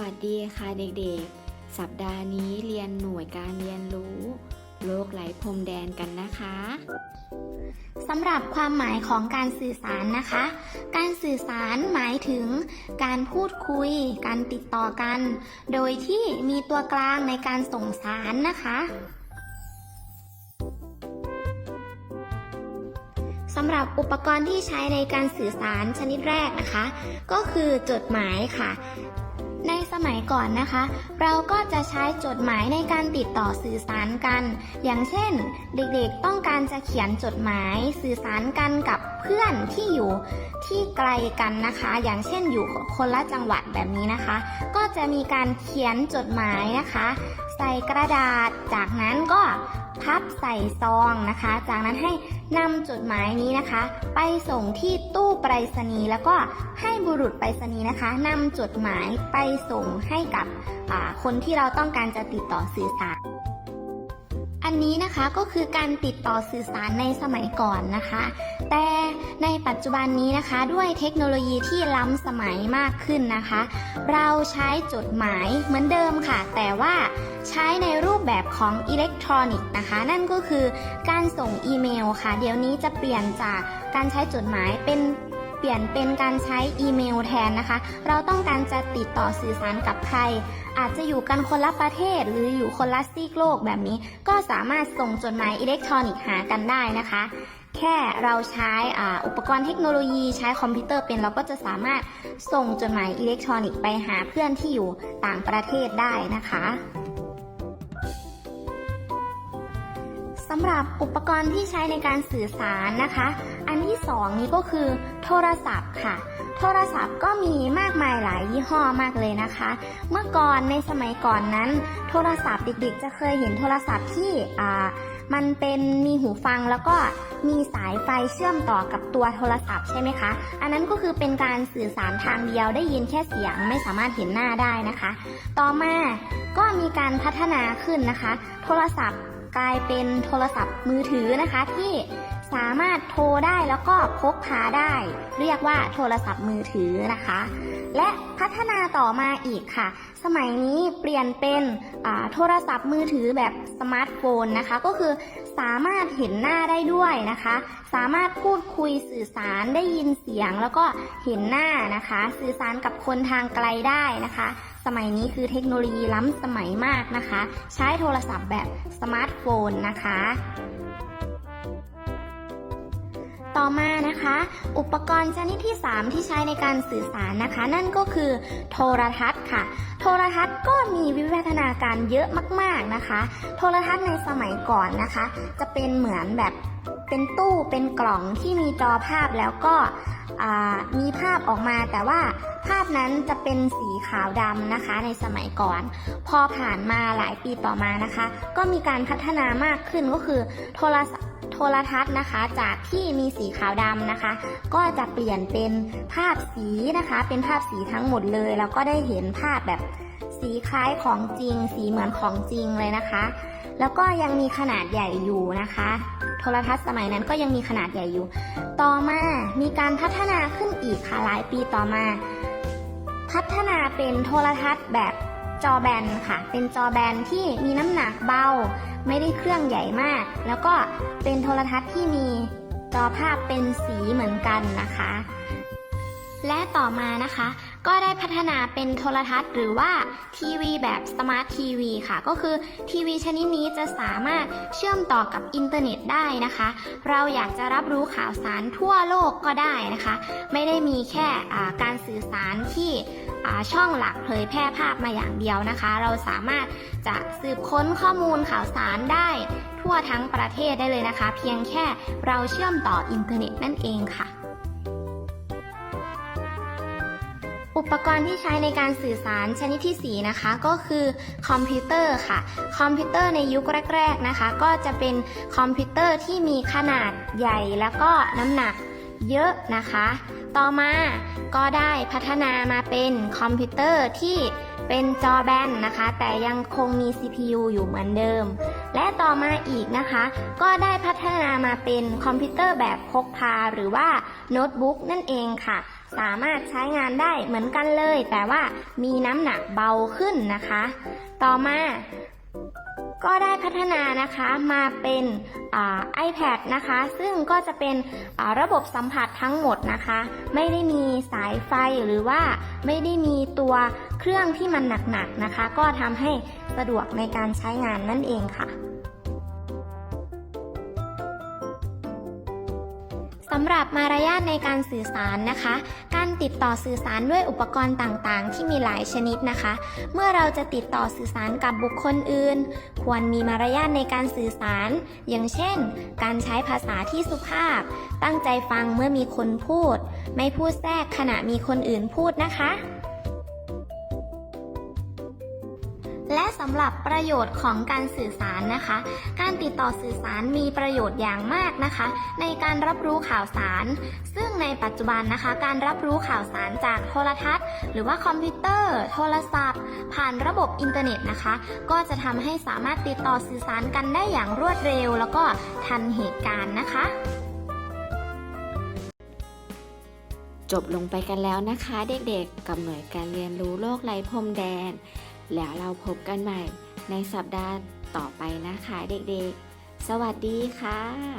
วัสดีค่ะเด็กๆ สัปดาห์นี้เรียนหน่วยการเรียนรู้ โลกไหลพรมแดนกันนะคะสำหรับความหมายของการสื่อสารนะคะ การสื่อสารหมายถึงการพูดคุย การติดต่อกัน โดยที่มีตัวกลางในการส่งสารนะคะสำหรับอุปกรณ์ที่ใช้ในการสื่อสารชนิดแรกนะคะ ก็คือจดหมายค่ะ มัยก่อนนะคะ เราก็จะใช้จดหมายในการติดต่อสื่อสารกัน อย่างเช่น เด็กๆต้องการจะเขียนจดหมายสื่อสารกันกับเพื่อนที่อยู่ที่ไกลกันนะคะ อย่างเช่นอยู่คนละจังหวัดแบบนี้นะคะ ก็จะมีการเขียนจดหมายนะคะ ใส่กระดาษจากนั้นก็ พับใส่ซองนะคะ จากนั้นให้นำจดหมายนี้นะคะ ไปส่งที่ตู้ไปรษณีย์แล้วก็ให้บุรุษไปรษณีย์นะคะนำจดหมายไปส่งให้กับคนที่เราต้องการจะติดต่อสื่อสาร นี้นะคะก็คือการติดต่อสื่อสารในสมัยก่อนนะคะ แต่ในปัจจุบันนี้นะคะด้วยเทคโนโลยีที่ล้ำสมัยมากขึ้นนะคะ เราใช้จดหมายเหมือนเดิมค่ะ แต่ว่าใช้ในรูปแบบของอิเล็กทรอนิกส์นะคะ นั่นก็คือการส่งอีเมลค่ะ เดี๋ยวนี้จะเปลี่ยนจากการใช้จดหมายเป็น เปลี่ยนเป็นการใช้อีเมลแทนนะคะ เราต้องการจะติดต่อสื่อสารกับใคร อาจจะอยู่กันคนละประเทศหรืออยู่คนละซีกโลกแบบนี้ ก็สามารถส่งจดหมายอิเล็กทรอนิกส์หากันได้นะคะ แค่เราใช้อุปกรณ์เทคโนโลยีใช้คอมพิวเตอร์เป็นเราก็จะสามารถส่งจดหมายอิเล็กทรอนิกส์ไปหาเพื่อนที่อยู่ต่างประเทศได้นะคะสำหรับอุปกรณ์ที่ใช้ในการสื่อสารนะคะ อันที่สองนี้ก็คือโทรศัพท์ค่ะ โทรศัพท์ก็มีมากมายหลายยี่ห้อมากเลยนะคะ เมื่อก่อนในสมัยก่อนนั้น โทรศัพท์เด็กๆ จะเคยเห็นโทรศัพท์ที่อ่ามันเป็นมีหูฟังแล้วก็มีสายไฟเชื่อมต่อกับตัวโทรศัพท์ใช่ไหมคะ อันนั้นก็คือเป็นการสื่อสารทางเดียวได้ยินแค่เสียงไม่สามารถเห็นหน้าได้นะคะ ต่อมาก็มีการพัฒนาขึ้นนะคะ โทรศัพท์กลายเป็นโทรศัพท์มือถือนะคะที่ สามารถโทรได้แล้วก็พกพาได้ เรียกว่าโทรศัพท์มือถือนะคะ และพัฒนาต่อมาอีกค่ะ สมัยนี้เปลี่ยนเป็นโทรศัพท์มือถือแบบสมาร์ทโฟนนะคะ ก็คือสามารถเห็นหน้าได้ด้วยนะคะ สามารถพูดคุยสื่อสารได้ยินเสียงแล้วก็เห็นหน้านะคะ สื่อสารกับคนทางไกลได้นะคะ สมัยนี้คือเทคโนโลยีล้ำสมัยมากนะคะ ใช้โทรศัพท์แบบสมาร์ทโฟนนะคะ ต่อมานะคะ อุปกรณ์ชนิดที่ 3 ที่ใช้ในการสื่อสารนะคะ นั่นก็คือโทรทัศน์ค่ะ โทรทัศน์ก็มีวิวัฒนาการเยอะมากๆนะคะ โทรทัศน์ในสมัยก่อนนะคะ จะเป็นเหมือนแบบเป็นตู้เป็นกล่องที่มีจอภาพแล้วก็มีภาพออกมาแต่ว่าภาพนั้นจะเป็นสีขาวดำนะคะในสมัยก่อน พอผ่านมาหลายปีต่อมานะคะ ก็มีการพัฒนามากขึ้นก็คือโทรศัพท์ ทรทัศน์นะคะ จากที่มีสีขาวดำนะคะ ก็จะเปลี่ยนเป็นภาพสีนะคะ เป็นภาพสีทั้งหมดเลย แล้วก็ได้เห็นภาพแบบสีคล้ายของจริง สีเหมือนของจริงเลยนะคะ แล้วก็ยังมีขนาดใหญ่อยู่นะคะ โทรทัศน์สมัยนั้นก็ยังมีขนาดใหญ่อยู่ ต่อมามีการพัฒนาขึ้นอีกค่ะหลายปีต่อมา พัฒนาเป็นโทรทัศน์แบบ จอแบนค่ะ เป็นจอแบนที่มีน้ำหนักเบา ไม่ได้เครื่องใหญ่มาก แล้วก็เป็นโทรทัศน์ที่มีจอภาพเป็นสีเหมือนกันนะคะ และต่อมานะคะ ก็ได้พัฒนาเป็นโทรทัศน์หรือว่าทีวีแบบสมาร์ททีวีค่ะ ก็คือทีวีชนิดนี้จะสามารถเชื่อมต่อกับอินเทอร์เน็ตได้นะคะ เราอยากจะรับรู้ข่าวสารทั่วโลกก็ได้นะคะ ไม่ได้มีแค่การสื่อสารที่ ช่องหลักเผยแพร่ภาพมาอย่างเดียวนะคะ เราสามารถจะสืบค้นข้อมูลข่าวสารได้ทั่วทั้งประเทศได้เลยนะคะ เพียงแค่เราเชื่อมต่ออินเทอร์เน็ตนั่นเองค่ะอุปกรณ์ที่ใช้ในการสื่อสารชนิดที่ 4 นะคะก็คือคอมพิวเตอร์ค่ะ คอมพิวเตอร์ในยุคแรก ๆนะคะ ก็จะเป็นคอมพิวเตอร์ที่มีขนาดใหญ่แล้วก็น้ำหนักเยอะนะคะ ต่อมาก็ได้พัฒนามาเป็นคอมพิวเตอร์ที่เป็นจอแบนนะคะ แต่ยังคงมี CPU อยู่เหมือนเดิม และต่อมาอีกนะคะ ก็ได้พัฒนามาเป็นคอมพิวเตอร์แบบพกพาหรือว่าโน้ตบุ๊กนั่นเองค่ะ สามารถใช้งานได้เหมือนกันเลย แต่ว่ามีน้ำหนักเบาขึ้นนะคะ ต่อมา ก็ได้พัฒนานะคะมาเป็นอ่า iPad นะคะ ซึ่งก็จะเป็นระบบสัมผัสทั้งหมดนะคะ ไม่ได้มีสายไฟหรือว่าไม่ได้มีตัวเครื่องที่มันหนักๆนะคะ ก็ทำให้สะดวกในการใช้งานนั่นเองค่ะำหรับมารยาทในการสื่อสารนะคะ การติดต่อสื่อสารด้วยอุปกรณ์ต่างๆ ที่มีหลายชนิดนะคะ เมื่อเราจะติดต่อสื่อสารกับบุคคลอื่น ควรมีมารยาทในการสื่อสาร อย่างเช่น การใช้ภาษาที่สุภาพ ตั้งใจฟังเมื่อมีคนพูด ไม่พูดแทรกขณะมีคนอื่นพูดนะคะ และสำหรับประโยชน์ของการสื่อสารนะคะ การติดต่อสื่อสารมีประโยชน์อย่างมากนะคะ ในการรับรู้ข่าวสาร ซึ่งในปัจจุบันนะคะ การรับรู้ข่าวสารจากโทรทัศน์ หรือว่าคอมพิวเตอร์ โทรศัพท์ ผ่านระบบอินเทอร์เน็ตนะคะ ก็จะทำให้สามารถติดต่อสื่อสารกันได้อย่างรวดเร็ว แล้วก็ทันเหตุการณ์นะคะจบลงไปกันแล้วนะคะ เด็กๆ กับหน่วยการเรียนรู้โลกไร้พรมแดน แล้วเราพบกันใหม่ในสัปดาห์ต่อไปนะคะเด็กๆ สวัสดีค่ะ